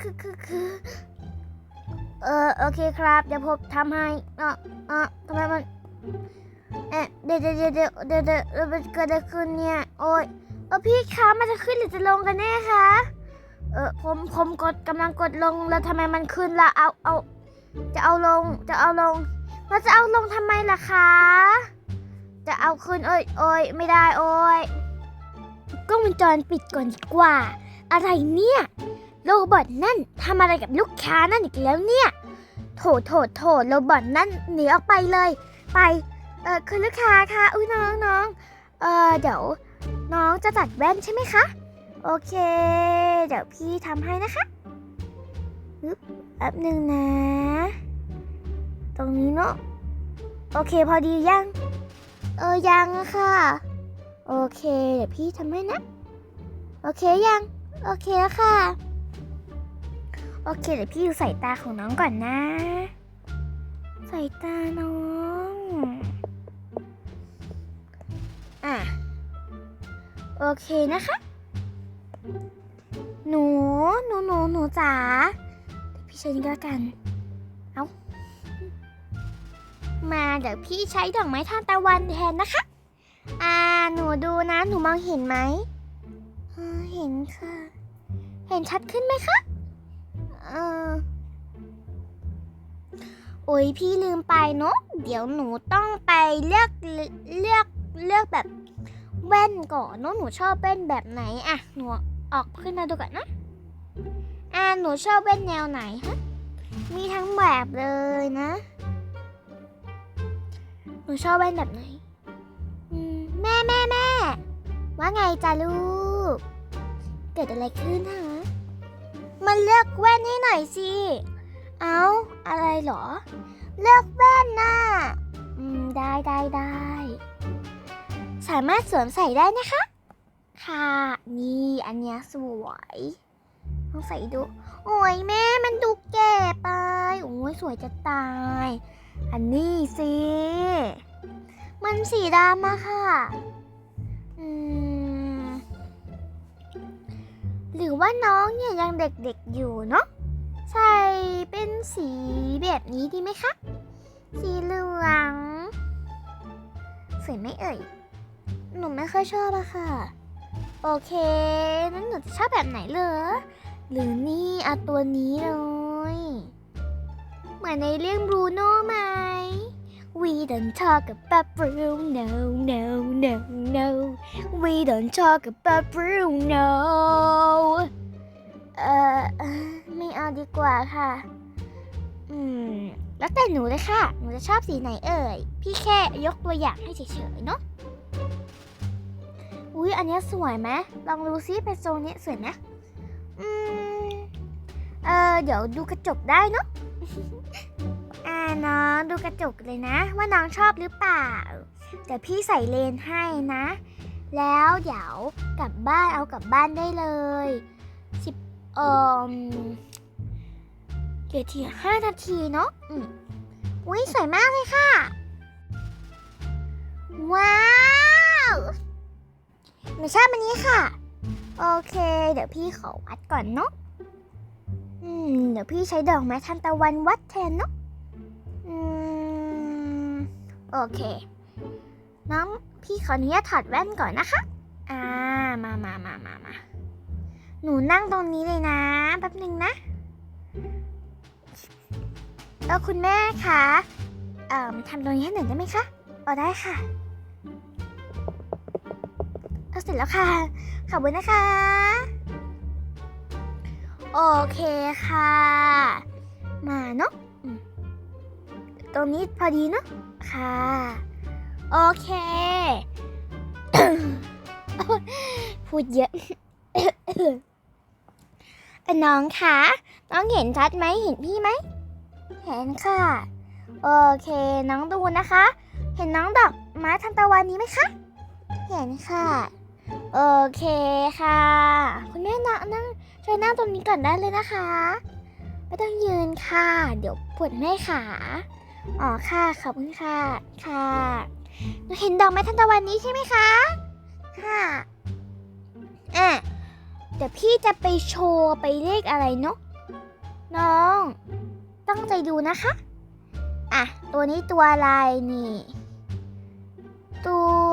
คือคือคือเออโอเคครับเดี๋ยวผมทำให้เอะอะทำไมมันเอ๊ะเดี๋ยวเดี๋ยวเดี๋ยวเดี๋ยวเดี๋ยวเดี๋ยวเดี๋ยวมันเกิดอะไรขึ้นเนี่ยโอ้ยเออพี่คะมันจะขึ้นหรือจะลงกันแน่คะเออผมผมกดกำลังกดลงแล้วทำไมมันขึ้นล่ะเอาเอาจะเอาลงจะเอาลงมันจะเอาลงทำไมล่ะคะ จะเอาขึ้นเอ้ยโอ้ยไม่ได้โอ้ยกล้องวงจรปิดก่อนดีกว่า อะไรเนี่ย โรบอทนั่นทำอะไรกับลูกค้านั่นอีกแล้วเนี่ย โถโถโถโรบอทนั่นหนีออกไปเลย ไป เออคุณลูกค้าคะอุ้ยน้องน้องเออเดี๋ยวน้องจะตัดแว่นใช่ไหมคะ โอเค เดี๋ยวพี่ทำให้นะคะปึ๊บแป๊บหนึ่งนะ ตรงนี้เนาะ โอเคพอดียัง เออยังอะค่ะ โอเค เดี๋ยวพี่ทำให้นะ โอเคยัง โอเคแล้วค่ะ โอเคเดี๋ยวพี่ดูสายตาของน้องก่อนนะสายตาน้อง อะ โอเคนะคะ หนู หนู หนู หนูจ๋าเดี๋ยวพี่ใช้นี่ก็แล้วกัน เอามาเดี๋ยวพี่ใช้ดอกไม้ทานตะวันแทนนะคะ อ่า หนูดูนะ หนูมองเห็นไหม เห็นค่ะ เห็นชัดขึ้นไหมคะ เออโอ้ยพี่ลืมไปเนาะเดี๋ยวหนูต้องไปเลือกเลือกเลือกแบบแว่นก่อนเนาะหนูชอบแว่นแบบไหนอะหนูออกขึ้นมาดูก่อนนะอ่าหนูชอบแว่นแนวไหนฮะมีทั้งแบบเลยนะ หนูชอบแว่นแบบไหนแม่แม่แม่ว่าไงจ้าลูก เกิดอะไรขึ้นฮะ มันเลือกแว่นให้หน่อยสิ เอาอะไรเหรอ เลือกแว่นน่ะ อืม ได้ได้ได้ สามารถสวมใส่ได้นะคะ ค่ะ นี่อันเนี้ยสวยลองใส่ดู โอ้ยแม่มันดูแก่ไป โอ้ยสวยจะตาย อันนี้สิ มันสีดำอะค่ะ อืม หรือว่าน้องเนี่ยยังเด็กๆอยู่เนาะใส่เป็นสีแบบนี้ดีไหมคะ สีเหลืองสวยไหมเอ่ย หนูไม่ค่อยชอบอะค่ะ โอเคนั้นหนูจะชอบแบบไหนเหรอหรือนี่เอาตัวนี้เลย เหมือนในเรื่องบรูโน่ไหม We don't talk about Bruno, no, no, no. We don't talk about Bruno. เอ่อไม่เอาดีกว่าค่ะ อืม แล้วแต่หนูเลยค่ะ หนูจะชอบสีไหนเอ่ย พี่แค่ยกตัวอย่างให้เฉยๆเนาะอุ้ยอันนี้สวยไหมลองดูซิเป็นทรงนี้สวยไหมอืม เออเดี๋ยวดูกระจกได้เนาะ น้องดูกระจกเลยนะ ว่าน้องชอบหรือเปล่าเดี๋ยวพี่ใส่เลนให้นะ แล้วเดี๋ยวกลับบ้านเอากลับบ้านได้เลยสิบเอ่อเดี๋ยวทีห้านาทีเนาะอืมอุ้ยสวยมากเลยค่ะ ว้าวหนูชอบอันนี้ค่ะ โอเค เดี๋ยวพี่ขอวัดก่อนเนาะอืม เดี๋ยวพี่ใช้ดอกไม้ทันตะวันวัดแทนเนาะ โอเค น้องพี่ขออนุญาตถอดแว่นก่อนนะคะ อ่า มามามามามาหนูนั่งตรงนี้เลยนะ แป๊บหนึ่งนะเออคุณแม่คะเอ่อทำตรงนี้ให้หน่อยได้ไหมคะเอาได้ค่ะ เอาเสร็จแล้วค่ะ ขอบคุณนะคะ โอเคค่ะ มาเนาะตรงนี้พอดีเนาะ ค่ะ โอเค พูดเยอะ น้องคะ น้องเห็นชัดไหมเห็นพี่ไหม เห็นค่ะ โอเค น้องดูนะคะ เห็นน้องดอกไม้ทันตะวันนี้ไหมคะ เห็นค่ะ โอเคค่ะ คุณแม่นั่งนั่งช่วยนั่งตรงนี้ก่อนได้เลยนะคะ ไม่ต้องยืนค่ะ เดี๋ยวปวดแม่ขา อ๋อค่ะขอบคุณค่ะ ค่ะหนูเห็นดอกไม้ทันตะวันนี้ใช่ไหมคะ ค่ะอะเดี๋ยวพี่จะไปโชว์ไปเลขอะไรเนาะน้อง ตั้งใจดูนะคะ อะ ตัวนี้ตัวอะไรนี่ ตัว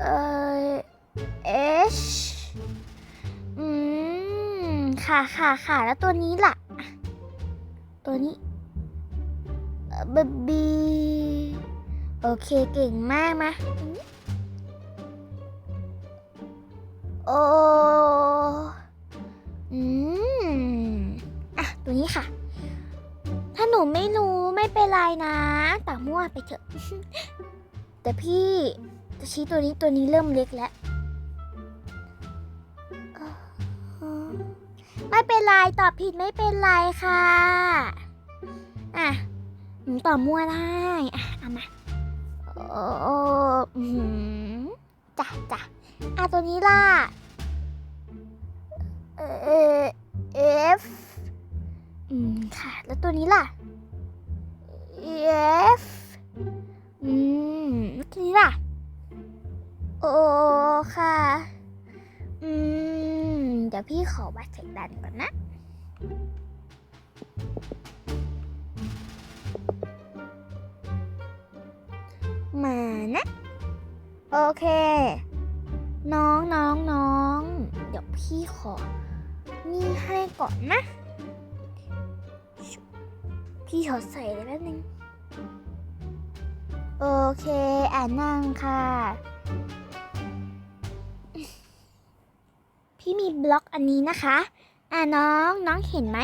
เอ่อ H อืม ค่ะค่ะค่ะแล้วตัวนี้ล่ะอะ ตัวนี้เบบีโอเคเก่งมากมาตัวนี้โออืมอะตัวนี้ค่ะ ถ้าหนูไม่รู้ไม่เป็นไรนะแต่มั่วไปเถอะ แต่พี่จะชี้ตัวนี้ตัวนี้เริ่มเล็กแล้ว ไม่เป็นไรตอบผิดไม่เป็นไรค่ะอะหนูตอบมั่วได้อะเอามาโอ้จ้ะจ้ะอะตัวนี้ล่ะเออ F อืมค่ะ แล้วตัวนี้ล่ะ F อืมตัวนี้ล่ะโอค่ะ ดี๋ยวพี่ขอวัดเสียงดันก่อนนะมานะ โอเค น้องน้องน้องเดี๋ยวพี่ขอ นี่ให้ก่อนนะ พี่ขอใส่เลยแป๊บนึง โอเค อ่านั่งค่ะ มีบล็อกอันนี้นะคะ อ่าน้องน้องเห็นไหม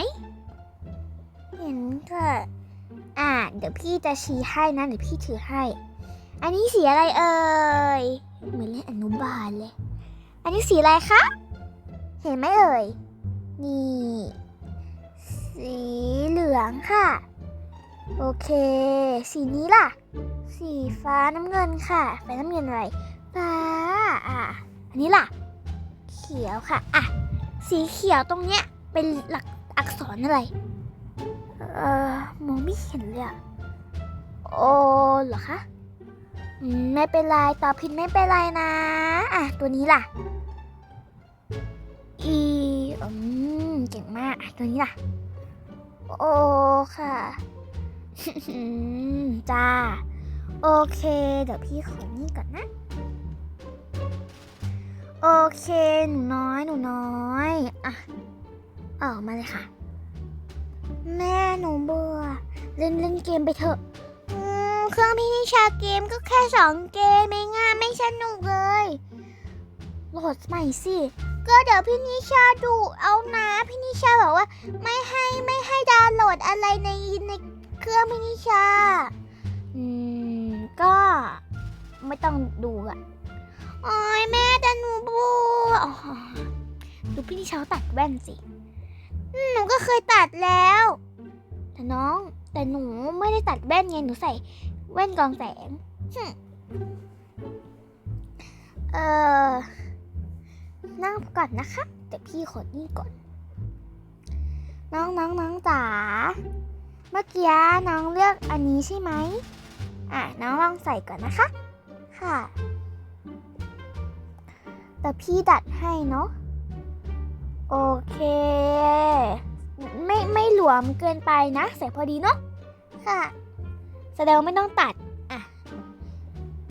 เห็นค่ะ อ่า เดี๋ยวพี่จะชี้ให้นะเดี๋ยวพี่ถือให้ อันนี้สีอะไรเอ่ย เหมือนเล่นอนุบาลเลย อันนี้สีอะไรคะ เห็นไหมเอ่ย นี่ สีเหลืองค่ะ โอเค สีนี้ล่ะ สีฟ้าน้ำเงินค่ะฟ้าน้ำเงินอะไรฟ้า อะอันนี้ล่ะ ขียวค่ะ อะ สีเขียวตรงเนี้ยเป็นหลักอักษรอะไร เอ่อมองไม่เห็นเลยอะโอเหรอคะอืมไม่เป็นไรตอบผิดไม่เป็นไรนะ อะ ตัวนี้ล่ะ อีอืมเก่งมากอะตัวนี้ล่ะ โอค่ะจ้า โอเค เดี๋ยวพี่ขอนี่ก่อนนะ โอเค หนูน้อย หนูน้อยอะออกมาเลยค่ะ แม่หนูเบื่อเล่นเล่นเกมไปเถอะอืมเครื่องพี่นิชาเกมก็แค่สองเกมไม่ง่ายไม่สนุกเลยโหลดใหม่สิ ก็เดี๋ยวพี่นิชาดูเอานะพี่นิชาบอกว่า ไม่ให้ไม่ให้ดาวน์โหลดอะไรในในเครื่องพี่นิชา อืม ก็ไม่ต้องดูอะ โอ้ยแม่แต่หนูบูอ๋อดูพี่นิชาตัดแว่นสิ หนูก็เคยตัดแล้ว แต่น้องแต่หนูไม่ได้ตัดแว่นไงหนูใส่แว่นกองแสง เออนั่งก่อนนะคะเดี๋ยวพี่ขอนี่ก่อน น้องน้องน้องจ๋า เมื่อกี้น้องเลือกอันนี้ใช่ไหม อะ น้องลองใส่ก่อนนะคะ ค่ะ แต่พี่ดัดให้เนาะ โอเค ไม่ไม่หลวมเกินไปนะ ใส่พอดีเนาะ ค่ะ แสดงว่าไม่ต้องตัด อะ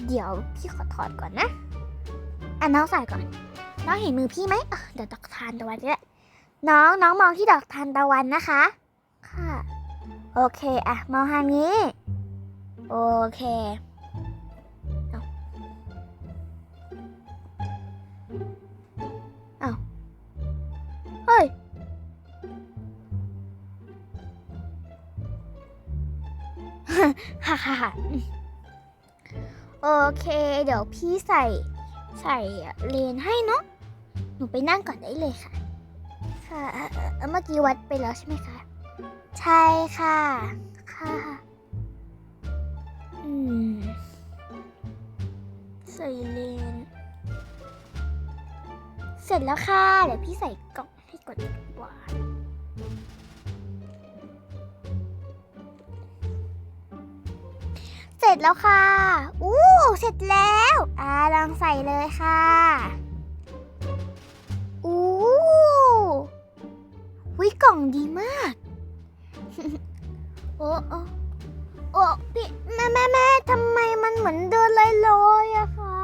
เดี๋ยวพี่ขอถอดก่อนนะ อะน้องใส่ก่อน น้องเห็นมือพี่ไหมเดี๋ยวดอกทานตะวันนี่แหละน้องน้องมองที่ดอกทานตะวันนะคะ ค่ะ โอเค อะ มองทางนี้ โอเค ฮ่าฮ่าฮ่าโอเค เดี๋ยวพี่ใส่ใส่เลนให้เนาะ หนูไปนั่งก่อนได้เลยค่ะ ค่ะ เมื่อกี้วัดไปแล้วใช่ไหมคะ ใช่ค่ะ ค่ะ อืม ใส่เลน เสร็จแล้วค่ะ เดี๋ยวพี่ใส่กล่องให้กดว่า เสร็จแล้วค่ะ อู้เสร็จแล้วอ่าลองใส่เลยค่ะ อู้วิกล่องดีมาก โอ้โอ้โอ้พี่แม่แม่แม่ทำไมมันเหมือนเดินลอยๆอยอะคะ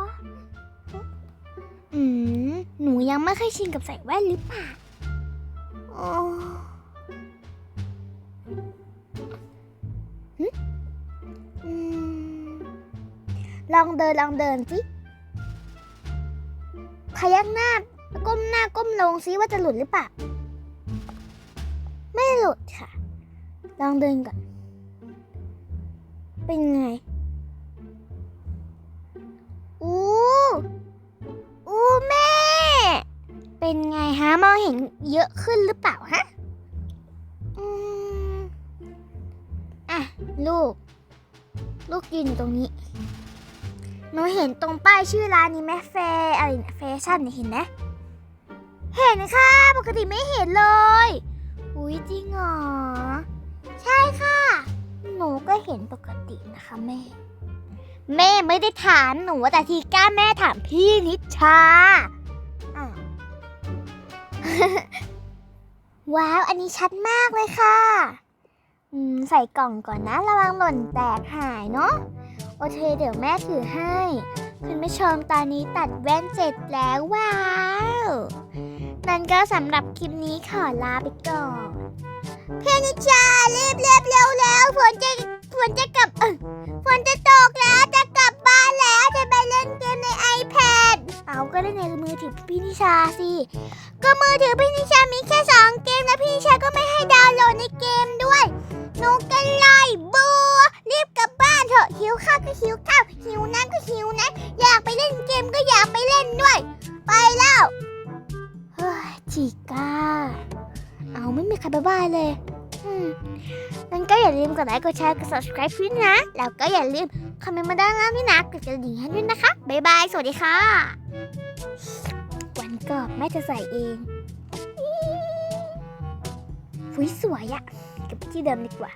อืม หนูยังไม่เคยชินกับใส่แว่นหรือเปล่าอ๋อหึ ลองเดินลองเดินสิพยักหน้าก้มหน้าก้มลงซิว่าจะหลุดหรือเปล่า ไม่หลุดค่ะ ลองเดินก่อน เป็นไง อู้อู้แม่ เป็นไงฮะมองเห็นเยอะขึ้นหรือเปล่าฮะอืมอะ ลูก ลูกยืนอยู่ตรงนี้ หนูเห็นตรงป้ายชื่อร้านนี้ไหมแฟร์อะไรเนี่ยแฟชั่นเนี่ยเห็นไหมเห็นค่ะ ปกติไม่เห็นเลย อุ้ยจริงเหรอ ใช่ค่ะ หนูก็เห็นปกตินะคะแม่ แม่ไม่ได้ถามหนูแต่ทีก้าแม่ถามพี่นิชาอ้าวว้าว อันนี้ชัดมากเลยค่ะ อืม ใส่กล่องก่อนนะ ระวังหล่นแตกหายเนาะ โอเคเดี๋ยวแม่ถือให้ คุณผู้ชมตอนนี้ตัดแว่นเสร็จแล้วว้าวนั่นก็สำหรับคลิปนี้ขอลาไปก่อนเพื่นิชารีบเรียบเร็วแล้วฝนจะฝนจะกลับฝนจะตกแล้วจะกลับบ้านแล้วจะไปเล่นเกมใน iPad เอาก็เล่นในมือถือพี่นิชาสิก็มือถือพี่นิชามีแค่สองเกมแล้วพี่นิชาก็ไม่ให้ดาวน์โหลดในเกมด้วยหนูก็เลยบัวรีบกลับ เถอะหิวข้าวก็หิวข้าวหิวน้ำก็หิวน้ำอยากไปเล่นเกมก็อยากไปเล่นด้วย ไปแล้วเฮ้ยจีก้า เอาไม่มีใครบ้านเลยอืมงั้นก็อย่าลืมกดไลค์กดแชร์กด subscribe พี่นะ แล้วก็อย่าลืมคอมเมนต์มาด้านล่างนี่นะกดกระดิ่งให้ด้วยนะคะ บ๊ายบาย สวัสดีค่ะ วันกรอบแม่จะใส่เองฟุยสวยอะเกับที่เดิมดีกว่า